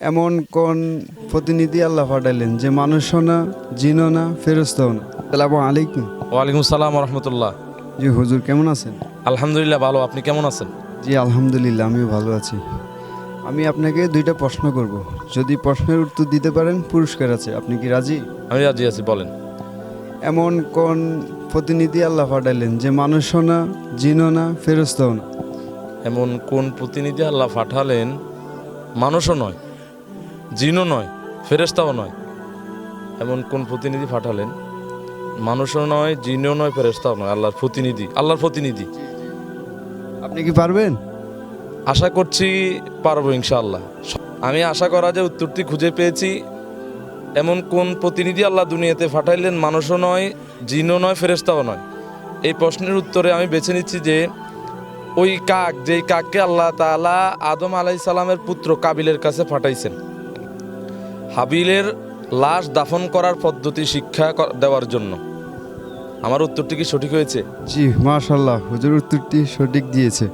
এমন কোন প্রতিনিধি আল্লাহ পাঠাইলেন যে মানুষও না জিনও না ফেরস্তাও না? সালামু আলাইকুম। ওয়ালাইকুম সালাম রহমতুল্লাহ। জি হুজুর কেমন আছেন? আলহামদুলিল্লাহ ভালো। আপনি কেমন আছেন? জি আলহামদুলিল্লাহ আমিও ভালো আছি। আমি আপনাকে দুইটা প্রশ্ন করব। যদি প্রশ্নের উত্তর দিতে পারেন পুরস্কার আছে। আপনি কি রাজি? আমি রাজি আছি বলেন। এমন কোন প্রতিনিধি আল্লাহ পাঠাইলেন যে মানুষও না জিনও না ফেরস্তাও না? এমন কোন প্রতিনিধি আল্লাহ পাঠালেন? মানুষও নয়। জিনও নয় ফেরেস্তাও নয়। এমন কোন প্রতিনিধি পাঠালেন? মানুষও নয় জিনও নয় ফেরেস্তাও নয়। আল্লাহর প্রতিনিধি আল্লাহর প্রতিনিধি। আপনি কি পারবেন? আশা করছি পারব ইনশাআল্লাহ। আমি আশা করা যে উত্তরটি খুঁজে পেয়েছি। এমন কোন প্রতিনিধি আল্লাহ দুনিয়াতে পাঠাইলেন? মানুষও নয় জিনও নয় ফেরেস্তাও নয়। এই প্রশ্নের উত্তরে আমি বেছে নিচ্ছি যে ওই কাক যেই কাককে আল্লাহ তাআলা আদম আলাই সালামের পুত্র কাবিলের কাছে পাঠাইছেন। হাবিলের লাশ দাফন করার পদ্ধতি শিক্ষা দেওয়ার জন্য। আমার উত্তরটি কি সঠিক হয়েছে? জি মাশাল্লাহ হুজুর উত্তরটি সঠিক দিয়েছে।